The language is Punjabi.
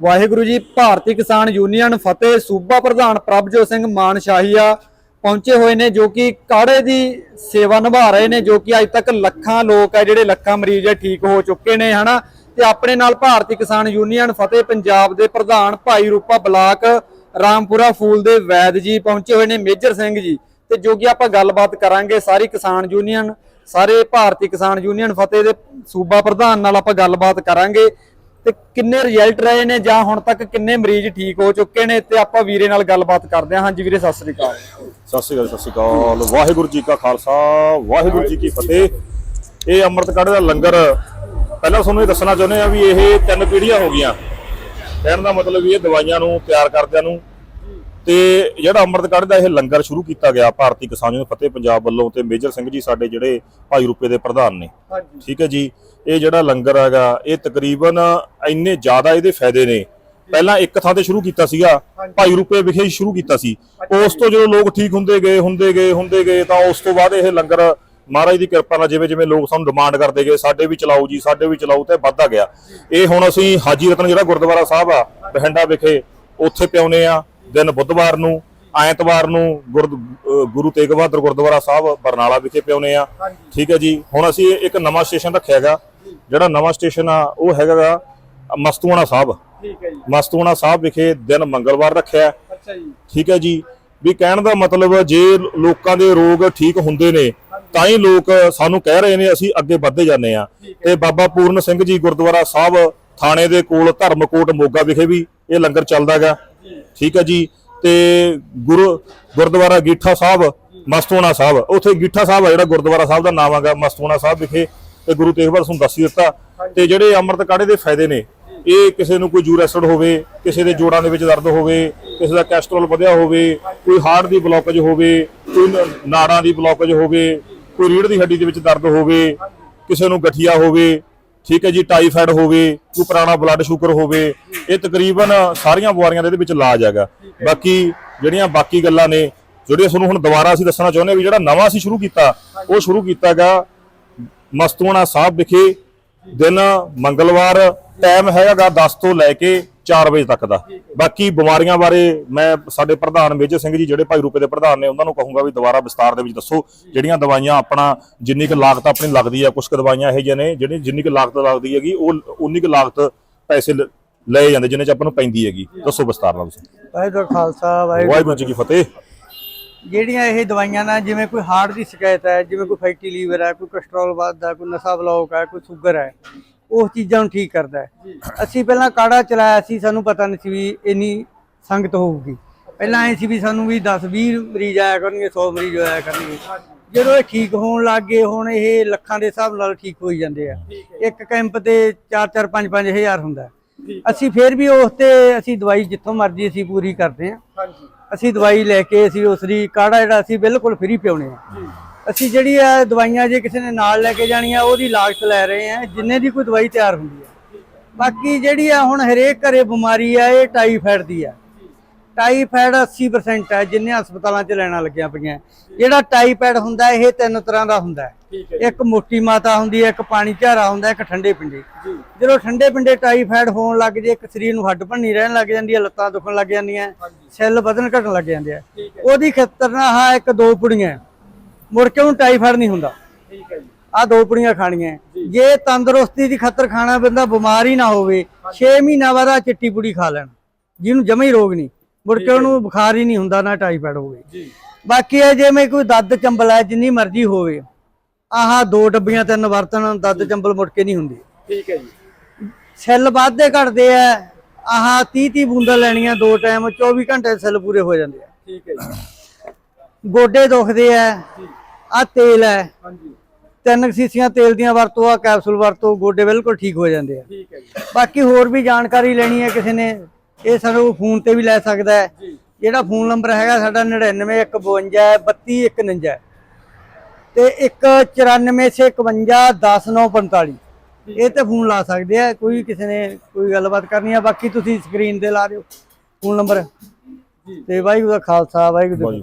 ਵਾਹਿਗੁਰੂ ਜੀ, ਭਾਰਤੀ ਕਿਸਾਨ ਯੂਨੀਅਨ ਫਤਿਹ, ਸੂਬਾ ਪ੍ਰਧਾਨ ਪ੍ਰਭਜੋਤ ਸਿੰਘ ਮਾਨਸ਼ਾਹੀਆ ਪਹੁੰਚੇ ਹੋਏ ਨੇ ਜੋ ਕਿ ਕਾੜੇ ਦੀ ਸੇਵਾ ਨਿਭਾ ਰਹੇ ਨੇ, ਜੋ ਕਿ ਅੱਜ ਤੱਕ ਲੱਖਾਂ ਲੋਕ ਹੈ ਜਿਹੜੇ ਲੱਖਾਂ ਮਰੀਜ਼ ਹੈ ਠੀਕ ਹੋ ਚੁੱਕੇ ਨੇ, ਹਨਾ? ਤੇ ਆਪਣੇ ਨਾਲ ਭਾਰਤੀ ਕਿਸਾਨ ਯੂਨੀਅਨ ਫਤਿਹ ਪੰਜਾਬ ਦੇ ਪ੍ਰਧਾਨ ਭਾਈ ਰੂਪਾ ਬਲਾਕ ਰਾਮਪੁਰਾ ਫੂਲ ਦੇ ਵੈਦ ਜੀ ਪਹੁੰਚੇ ਹੋਏ ਨੇ, ਮੇਜਰ ਸਿੰਘ ਜੀ। ਤੇ ਜੋ ਕਿ ਆਪਾਂ ਗੱਲਬਾਤ ਕਰਾਂਗੇ ਸਾਰੀ ਕਿਸਾਨ ਯੂਨੀਅਨ, ਸਾਰੇ ਭਾਰਤੀ ਕਿਸਾਨ ਯੂਨੀਅਨ ਫਤਿਹ ਦੇ ਸੂਬਾ ਪ੍ਰਧਾਨ ਨਾਲ ਆਪਾਂ ਗੱਲਬਾਤ ਕਰਾਂਗੇ। ਤੇ ਕਿੰਨੇ ਰਿਜ਼ਲਟ ਰਹੇ ਨੇ ਜਾਂ ਹੁਣ ਤੱਕ ਕਿੰਨੇ ਮਰੀਜ਼ ਠੀਕ ਹੋ ਚੁੱਕੇ ਨੇ ਤੇ ਆਪਾਂ ਵੀਰੇ ਨਾਲ ਗੱਲਬਾਤ ਕਰਦੇ ਹਾਂ। ਹਾਂਜੀ ਵੀਰੇ, ਸਤਿ ਸ੍ਰੀ ਅਕਾਲ। ਸਤਿ ਸ਼੍ਰੀ ਅਕਾਲ, ਸਤਿ ਸ਼੍ਰੀ ਅਕਾਲ। ਵਾਹਿਗੁਰੂ ਜੀ ਕਾ ਖਾਲਸਾ, ਵਾਹਿਗੁਰੂ ਜੀ ਕੀ ਫਤਿਹ। ਇਹ ਅੰਮ੍ਰਿਤ ਕਾੜੇ ਦਾ ਲੰਗਰ, ਪਹਿਲਾਂ ਤੁਹਾਨੂੰ ਇਹ ਦੱਸਣਾ ਚਾਹੁੰਦੇ ਆ ਵੀ ਇਹ ਤਿੰਨ ਪੀੜ੍ਹੀਆਂ ਹੋ ਗਈਆਂ। ਕਹਿਣ ਦਾ ਮਤਲਬ ਵੀ ਇਹ ਦਵਾਈਆਂ ਨੂੰ ਤਿਆਰ ਕਰਦਿਆਂ ਨੂੰ ਤੇ ਜਿਹੜਾ ਅੰਮ੍ਰਿਤ ਦਾ ਇਹ ਲੰਗਰ ਸ਼ੁਰੂ ਕੀਤਾ ਗਿਆ ਭਾਰਤੀ ਕਿਸਾਨ ਯੂਨੀਅਨ ਫਤਿਹ ਪੰਜਾਬ ਵੱਲੋਂ ਤੇ ਮੇਜਰ ਸਿੰਘ ਜੀ ਸਾਡੇ ਜਿਹੜੇ ਭਾਈ ਰੂਪੇ ਦੇ ਪ੍ਰਧਾਨ ਨੇ। ਠੀਕ ਹੈ ਜੀ? ਇਹ ਜਿਹੜਾ ਲੰਗਰ ਹੈਗਾ ਇਹ ਤਕਰੀਬਨ ਇੰਨੇ ਜ਼ਿਆਦਾ ਇਹਦੇ ਫਾਇਦੇ ਨੇ। ਪਹਿਲਾਂ ਇੱਕ ਥਾਂ ਤੇ ਸ਼ੁਰੂ ਕੀਤਾ ਸੀਗਾ ਭਾਈ ਰੂਪੇ ਵਿਖੇ ਹੀ ਸ਼ੁਰੂ ਕੀਤਾ ਸੀ। ਉਸ ਤੋਂ ਜਦੋਂ ਲੋਕ ਠੀਕ ਹੁੰਦੇ ਗਏ ਹੁੰਦੇ ਗਏ ਹੁੰਦੇ ਗਏ ਤਾਂ ਉਸ ਤੋਂ ਬਾਅਦ ਇਹ ਲੰਗਰ ਮਹਾਰਾਜ ਦੀ ਕਿਰਪਾ ਨਾਲ ਜਿਵੇਂ ਜਿਵੇਂ ਲੋਕ ਸਾਨੂੰ ਡਿਮਾਂਡ ਕਰਦੇ ਗਏ ਸਾਡੇ ਵੀ ਚਲਾਓ ਜੀ ਸਾਡੇ ਵੀ ਚਲਾਓ ਤੇ ਵੱਧਦਾ ਗਿਆ। ਇਹ ਹੁਣ ਅਸੀਂ ਹਾਜੀ ਰਤਨ ਜਿਹੜਾ ਗੁਰਦੁਆਰਾ ਸਾਹਿਬ ਆ ਬਹਿੰਡਾ ਵਿਖੇ ਉੱਥੇ ਪਿਆਉਨੇ ਆ ਦਿਨ ਬੁੱਧਵਾਰ ਨੂੰ ਐਤਵਾਰ ਨੂੰ ਗੁਰੂ ਤੇਗ ਬਹਾਦਰ ਗੁਰਦੁਆਰਾ ਸਾਹਿਬ ਬਰਨਾਲਾ ਵਿਖੇ ਪਿਆਉਨੇ ਆ। ਠੀਕ ਹੈ ਜੀ। ਹੁਣ ਅਸੀਂ ਇੱਕ ਨਵਾਂ ਸਟੇਸ਼ਨ ਰੱਖਿਆ ਹੈਗਾ ਜਿਹੜਾ ਨਵਾਂ ਸਟੇਸ਼ਨ ਆ ਉਹ ਹੈਗਾ ਮਸਤੂਆਣਾ ਸਾਹਿਬ। ਠੀਕ ਹੈ ਜੀ। ਮਸਤੂਆਣਾ ਸਾਹਿਬ ਵਿਖੇ ਦਿਨ ਮੰਗਲਵਾਰ ਰੱਖਿਆ। ਹੈ। ਅੱਛਾ ਜੀ। ਠੀਕ ਹੈ ਜੀ। ਵੀ ਕਹਿਣ ਦਾ ਮਤਲਬ ਜੇ ਲੋਕਾਂ ਦੇ ਰੋਗ ਠੀਕ ਹੁੰਦੇ ਨੇ ਤਾਂ ਹੀ ਲੋਕ ਸਾਨੂੰ ਕਹਿ ਰਹੇ ਨੇ ਅਸੀਂ ਅੱਗੇ ਵੱਧਦੇ ਜਾਂਦੇ ਆ ਤੇ ਬਾਬਾ ਪੂਰਨ ਸਿੰਘ ਜੀ ਗੁਰਦੁਆਰਾ ਸਾਹਿਬ ਥਾਣੇ ਦੇ ਕੋਲ ਧਰਮਕੋਟ ਮੋਗਾ ਵਿਖੇ ਵੀ ਇਹ ਲੰਗਰ ਚੱਲਦਾ ਹੈਗਾ ਠੀਕ ਹੈ ਜੀ। ਤੇ ਗੁਰੂ ਗੁਰਦੁਆਰਾ ਗੀਠਾ ਸਾਹਿਬ ਮਸਤੂਆਣਾ ਸਾਹਿਬ। ਉੱਥੇ ਗੀਠਾ ਸਾਹਿਬ ਆ ਜਿਹੜਾ ਗੁਰਦੁਆਰਾ ਸਾਹਿਬ ਦਾ ਨਾਮ ਹੈਗਾ ਮਸਤੂਆਣਾ ਸਾਹਿਬ ਵਿਖੇ। ਤੇ ਗੁਰੂ ਤੇਗ ਬਹਾਦਰ ਤੁਹਾਨੂੰ ਦੱਸ ਦਿੱਤਾ। ਤੇ ਜਿਹੜੇ ਅੰਮ੍ਰਿਤ ਕਾੜੇ ਦੇ ਫਾਇਦੇ ਨੇ, ਇਹ ਕਿਸੇ ਨੂੰ ਕੋਈ ਯੂਰ ਐਸਿਡ ਹੋਵੇ, ਕਿਸੇ ਦੇ ਜੋੜਾਂ ਦੇ ਵਿੱਚ ਦਰਦ ਹੋਵੇ, ਕਿਸੇ ਦਾ ਕੈਸਟਰੋਲ ਵਧਿਆ ਹੋਵੇ, ਕੋਈ ਹਾਰਟ ਦੀ ਬਲੌਕੇਜ ਹੋਵੇ, ਕੋਈ ਨਾੜਾਂ ਦੀ ਬਲੌਕੇਜ ਹੋਵੇ, ਕੋਈ ਰੀੜ੍ਹ ਦੀ ਹੱਡੀ ਦੇ ਵਿੱਚ ਦਰਦ ਹੋਵੇ, ਕਿਸੇ ਨੂੰ ਗਠੀਆ ਹੋਵੇ ਠੀਕ ਹੈ ਜੀ ਟਾਈਫਾਇਡ ਹੋਵੇ, ਕੋਈ ਪੁਰਾਣਾ ਬਲੱਡ ਸ਼ੂਗਰ ਹੋਵੇ, ਇਹ ਤਕਰੀਬਨ ਸਾਰੀਆਂ ਬਿਮਾਰੀਆਂ ਦੇ ਇਹਦੇ ਵਿੱਚ ਇਲਾਜ ਹੈਗਾ। ਬਾਕੀ ਜਿਹੜੀਆਂ ਬਾਕੀ ਗੱਲਾਂ ਨੇ ਜਿਹੜੀਆਂ ਤੁਹਾਨੂੰ ਹੁਣ ਦੁਬਾਰਾ ਅਸੀਂ ਦੱਸਣਾ ਚਾਹੁੰਦੇ ਹਾਂ ਵੀ ਜਿਹੜਾ ਨਵਾਂ ਅਸੀਂ ਸ਼ੁਰੂ ਕੀਤਾ, ਉਹ ਸ਼ੁਰੂ ਕੀਤਾਗਾ ਮਸਤੂਆਣਾ ਸਾਹਿਬ ਵਿਖੇ। ਦਿਨ ਮੰਗਲਵਾਰ ਟਾਈਮ ਹੈਗਾ 10 ਤੋਂ ਲੈ ਕੇ 4 ਵਜੇ ਤੱਕ ਦਾ। ਬਾਕੀ ਬਿਮਾਰੀਆਂ ਬਾਰੇ ਮੈਂ ਸਾਡੇ ਪ੍ਰਧਾਨ ਮੇਜਰ ਸਿੰਘ ਜੀ ਜਿਹੜੇ ਭਾਈ ਰੂਪੇ ਦੇ ਪ੍ਰਧਾਨ ਨੇ ਉਹਨਾਂ ਨੂੰ ਕਹੂੰਗਾ ਵੀ ਦੁਬਾਰਾ ਵਿਸਤਾਰ ਦੇ ਵਿੱਚ ਦੱਸੋ ਜਿਹੜੀਆਂ ਦਵਾਈਆਂ ਆਪਣਾ ਜਿੰਨੀ ਕੁ ਲਾਗਤ ਆਪਣੀ ਲੱਗਦੀ ਹੈ ਕੁਝ ਕੁ ਦਵਾਈਆਂ ਇਹੋ ਜਿਹੀਆਂ ਨੇ ਜਿਹੜੀ ਜਿੰਨੀ ਕੁ ਲਾਗਤ ਲੱਗਦੀ ਹੈਗੀ ਉਹ ਉਨੀ ਕੁ ਲਾਗਤ ਪੈਸੇ ਲ- ਲਏ ਜਾਂਦੇ ਜਿੰਨੇ ਚ ਆਪਾਂ ਨੂੰ ਪੈਂਦੀ ਹੈਗੀ। ਦੱਸੋ ਵਿਸਤਾਰ ਨਾਲ ਤੁਸੀਂ। ਵਾਹਿਗੁਰੂ ਖਾਲਸਾ ਵਾਹਿਗੁਰੂ ਵਾਹਿਗੁਰੂ ਜੀ ਕੀ ਫਤਿਹ। ਜਿਹੜੀਆਂ ਇਹ ਦਵਾਈਆਂ ਨਾਲ ਜਿਵੇਂ ਕੋਈ ਹਾਰਟ ਦੀ ਸ਼ਿਕਾਇਤ ਹੈ ਜਿਵੇਂ ਕੋਈ ਫੈਟੀ ਲੀਵਰ ਹੈ ਕੋਈ ਕੋਲੇਸਟ੍ਰੋਲ ਵੱਧਦਾ ਕੋਈ ਨਸ਼ਾ ਬਲੌਕ ਹੈ ਕੋਈ ਸ਼ੂਗਰ ਹੈ ਉਸ ਚੀਜ਼ਾਂ ਨੂੰ ਠੀਕ ਕਰਦਾ ਹੈ। ਅਸੀਂ ਪਹਿਲਾਂ ਕਾੜਾ ਚਲਾਇਆ ਸੀ ਸਾਨੂੰ ਪਤਾ ਨਹੀਂ ਸੀ ਵੀ ਇੰਨੀ ਸੰਗਤ ਹੋਊਗੀ। ਪਹਿਲਾਂ ਐ ਸੀ ਵੀ ਸਾਨੂੰ ਵੀ 10 20 ਮਰੀਜ਼ ਆਇਆ ਕਰਨਗੇ 100 ਮਰੀਜ਼ ਆਇਆ ਕਰਨਗੇ। ਜਦੋਂ ਇਹ ਠੀਕ ਹੋਣ ਲੱਗ ਗਏ ਹੁਣ ਇਹ ਲੱਖਾਂ ਦੇ ਹਿਸਾਬ ਨਾਲ ਠੀਕ ਹੋਈ ਜਾਂਦੇ ਆ। ਇੱਕ ਕੈਂਪ ਤੇ 4 4 5 5 ਹਜ਼ਾਰ ਹੁੰਦਾ। ਅਸੀਂ ਫੇਰ ਵੀ ਉਸ ਤੇ ਅਸੀਂ ਦਵਾਈ ਜਿੱਥੋਂ ਮਰਜ਼ੀ ਅਸੀਂ ਪੂਰੀ ਕਰਦੇ ਹਾਂਜੀ। ਅਸੀਂ ਦਵਾਈ ਲੈ ਕੇ ਅਸੀਂ ਉਸ ਦੀ ਕਾੜਾ ਜਿਹੜਾ ਅਸੀਂ ਬਿਲਕੁਲ ਫ੍ਰੀ ਪਿਉਣੇ ਆ। ਅਸੀਂ ਜਿਹੜੀ ਆ ਦਵਾਈਆਂ ਜੇ ਕਿਸੇ ਨੇ ਨਾਲ ਲੈ ਕੇ ਜਾਣੀਆਂ ਉਹਦੀ ਲਾਗਤ ਲੈ ਰਹੇ ਆ ਜਿੰਨੇ ਦੀ ਕੋਈ ਦਵਾਈ ਤਿਆਰ ਹੁੰਦੀ ਹੈ ਬਾਕੀ ਜਿਹੜੀ ਆ ਹੁਣ ਹਰੇਕ ਘਰੇ ਬਿਮਾਰੀ ਆ ਇਹ ਟਾਈਫਾਇਡ ਦੀ ਆ। ਟਾਈਫਾਇਡ 80% ਹੈ ਜਿੰਨੇ ਹਸਪਤਾਲਾਂ 'ਚ ਲੈਣਾ ਲੱਗੀਆਂ ਪਈਆਂ। ਜਿਹੜਾ ਟਾਈਫਾਇਡ ਹੁੰਦਾ ਇਹ ਤਿੰਨ ਤਰ੍ਹਾਂ ਦਾ ਹੁੰਦਾ। ਹੈ ਹੈ ਇੱਕ ਮੋਟੀ ਮਾਤਾ ਹੁੰਦੀ ਹੈ ਇੱਕ ਪਾਣੀ ਝਾਰਾ ਹੁੰਦਾ ਇੱਕ ਠੰਡੇ ਪਿੰਡੇ। ਜਦੋਂ ਠੰਡੇ ਪਿੰਡੇ ਟਾਈਫਾਇਡ ਹੋਣ ਲੱਗ ਜੇ ਇੱਕ ਸਰੀਰ ਨੂੰ ਹੱਡ ਭੰਨੀ ਰਹਿਣ ਲੱਗ ਜਾਂਦੀ ਹੈ ਲੱਤਾਂ ਦੁਖਣ ਲੱਗ ਜਾਂਦੀਆਂ ਸੈੱਲ ਵਧਣ ਘਟਣ ਲੱਗ ਜਾਂਦੇ ਆ। ਉਹਦੀ ਖਤਰ ਨਾਲ ਆਹ ਇੱਕ ਦੋ ਪੁੜੀਆਂ। ਮੁੜ ਕੇ ਉਹਨੂੰ ਟਾਈਫਾਇਡ ਨਹੀਂ ਹੁੰਦਾ। ਠੀਕ ਹੈ ਜੀ। ਆ ਦੋ ਪੁੜੀਆਂ ਖਾਣੀਆਂ। ਜੇ। ਤੰਦਰੁਸਤੀ ਦੀ ਖਾਤਰ ਖਾਣਾ ਬੰਦਾ ਬਿਮਾਰ ਹੀ ਨਾ ਹੋਵੇ 6 ਮਹੀਨਾ ਬਾਅਦ ਆਹ ਚਿੱਟੀ ਪੁੜੀ ਖਾ ਲੈਣ। ਜਿਹਨੂੰ ਜਮਾ ਹੀ ਰੋਗ ਨਹੀਂ। ਮੁੜ ਕੇ ਉਹਨੂੰ ਬੁਖਾਰ ਹੀ ਨਹੀਂ ਹੁੰਦਾ ਨਾ ਟਾਈਫਾਇਡ ਹੋਵੇ। ਜੀ। ਬਾਕੀ ਇਹ ਜਿਵੇਂ ਕੋਈ ਦੱਦ ਚੰਬਲ ਹੈ ਜਿੰਨੀ ਮਰਜ਼ੀ ਹੋਵੇ ਆਹ ਦੋ ਡੱਬੀਆਂ ਤਿੰਨ ਵਰਤਣ ਦੱਦ ਚੰਬਲ ਮੁੜ ਕੇ ਨਹੀਂ ਹੁੰਦੀ। ਠੀਕ ਹੈ ਜੀ। ਸੈੱਲ ਵੱਧਦੇ ਘਟਦੇ ਆ ਆਹ 30 30 ਬੂੰਦਾਂ ਲੈਣੀਆਂ ਦੋ ਟਾਈਮ 24 ਘੰਟੇ ਸੈੱਲ ਪੂਰੇ ਹੋ ਜਾਂਦੇ ਆ। ਠੀਕ ਹੈ ਜੀ। ਗੋਡੇ ਦੁਖਦੇ ਆ। ਆ ਤੇਲ ਹੈ। ਹਾਂਜੀ। ਤਿੰਨ ਸੀਸੀਆਂ ਤੇਲ ਦੀਆਂ ਵਰਤੋ ਆ ਕੈਪਸੂਲ ਵਰਤੋ ਗੋਡੇ ਬਿਲਕੁਲ ਠੀਕ ਹੋ ਜਾਂਦੇ ਆ। ਠੀਕ ਹੈ ਜੀ। ਬਾਕੀ ਹੋਰ ਵੀ ਜਾਣਕਾਰੀ ਲੈਣੀ ਹੈ ਕਿਸੇ ਨੇ ਇਹ ਸਾਨੂੰ ਫੋਨ ਤੇ ਵੀ ਲੈ ਸਕਦਾ ਹੈ। ਜਿਹੜਾ ਫੋਨ ਨੰਬਰ ਹੈਗਾ ਸਾਡਾ 9915 ਤੇ 19451 ਇਹ ਤੇ ਫੋਨ ਲਾ ਸਕਦੇ ਆ ਕੋਈ ਕਿਸੇ ਨੇ ਕੋਈ ਗੱਲਬਾਤ ਕਰਨੀ ਆ। ਬਾਕੀ ਤੁਸੀਂ ਸਕਰੀਨ ਤੇ ਲਾ ਦਿਓ ਫੋਨ ਨੰਬਰ। ਤੇ ਵਾਹਿਗੁਰੂ ਦਾ ਖਾਲਸਾ ਵਾਹਿਗੁਰੂ ਜੀ